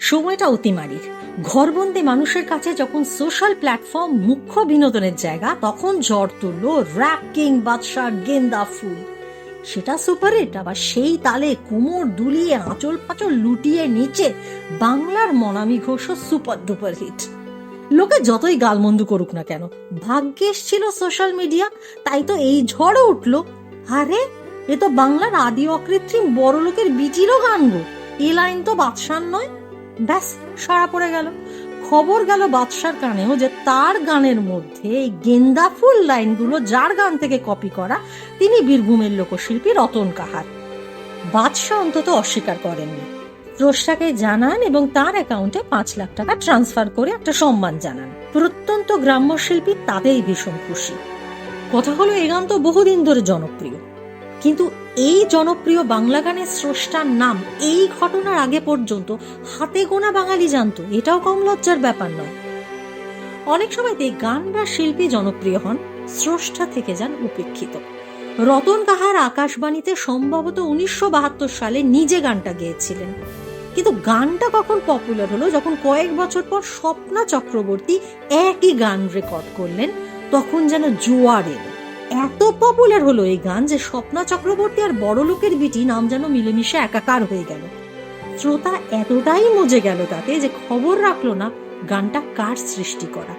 সময়টা অতিমারির। ঘরবন্দি মানুষের কাছে যখন সোশ্যাল প্ল্যাটফর্ম মুখ্য বিনোদনের জায়গা, তখন ঝড় তুলল র্যাপ কিং বাদশার গেন্দা ফুল। সেটা সুপারহিট আবার সেই তালে কোমর দুলিয়ে আঁচল ফাচল লুটিয়ে নিচে বাংলার মনামি ঘোষও সুপার ডুপার হিট লোকে যতই গালমন্দ করুক না কেন ভাগ্যেস ছিল সোশ্যাল মিডিয়া তাই তো এই ঝড়ও উঠল। আরে, এ তো বাংলার আদি অকৃত্রিম বড় লোকের বিচিরও গান গো। এ লাইন তো বাদশার নয়। ব্যাস সারা পড়ে গেল। খবর গেল বাদশার কানেও যে তার গানের মধ্যে এই গেন্দা ফুল লাইনগুলো যার গান থেকে কপি করা তিনি বীরভূমের লোকশিল্পী রতন কাহার। বাদশাহ অন্তত অস্বীকার করেননি। স্রষ্টাকে জানান এবং তার অ্যাকাউন্টে পাঁচ লাখ টাকা ট্রান্সফার করে একটা সম্মান জানান। প্রত্যন্ত গ্রাম্য শিল্পী তাতেই ভীষণ খুশি। কথা হলো এই গান তো বহুদিন ধরে জনপ্রিয়। কিন্তু এই জনপ্রিয় বাংলা গানের স্রষ্টার নাম এই ঘটনার আগে পর্যন্ত হাতে গোনা বাঙালি জানতো, এটাও কম লজ্জার ব্যাপার নয়। অনেক সময় এই গান বা শিল্পী জনপ্রিয় হন, স্রষ্টা থেকে যান উপেক্ষিত। রতন কাহার আকাশবাণীতে সম্ভবত উনিশশো বাহাত্তর সালে নিজে গানটা গেয়েছিলেন। কিন্তু গানটা কখন পপুলার হলো, যখন কয়েক বছর পর স্বপ্না চক্রবর্তী একই গান রেকর্ড করলেন, তখন যেন জোয়ার এলো। এত পপুলার হলো এই গান যে স্বপ্না চক্রবর্তী আর বড় লোকের বিটি নাম যেন মিলেমিশে একাকার হয়ে গেল। শ্রোতা এতটাই মজে গেল তাতে যে খবর রাখল না গানটা কার সৃষ্টি করা।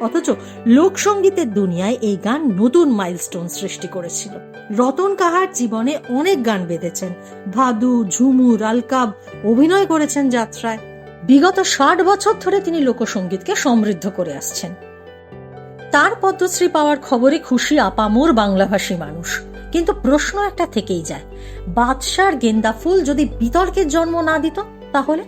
অথচ লোকসঙ্গীতের দুনিয়ায় এই গান নতুন মাইলস্টোন সৃষ্টি করেছিল। রতন কাহার জীবনে অনেক গান বেঁধেছেন। ভাদু ঝুমুর আলকাব অভিনয় করেছেন যাত্রায়। বিগত ষাট বছর ধরে তিনি লোকসঙ্গীতকে সমৃদ্ধ করে আসছেন। তার পদ্মশ্রী পাওয়ার খবরে খুশি আপামোর বাংলাভাষী মানুষ। কিন্তু প্রশ্ন একটা থেকেই যায়, বাদশার গেন্দা ফুল যদি বিতর্কের জন্ম না দিত, তাহলে?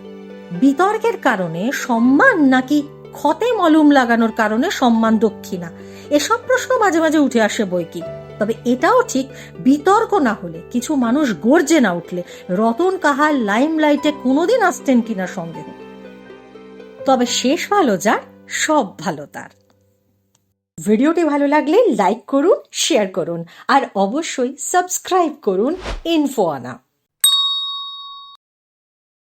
বিতর্কের কারণে সম্মান নাকি ক্ষতে মলুম লাগানোর কারণে সম্মান দক্ষিণা? এসব প্রশ্ন মাঝে মাঝে উঠে আসে বই কি। তবে এটাও ঠিক, বিতর্ক না হলে, কিছু মানুষ গর্জে না উঠলে, রতন কাহার লাইম লাইটে কোনোদিন আসতেন কিনা সন্দেহ। তবে শেষ ভালো যার, সব ভালো তার। ভিডিওটি ভালো লাগলে লাইক করুন শেয়ার করুন আর অবশ্যই সাবস্ক্রাইব করুন ইনফো আনা।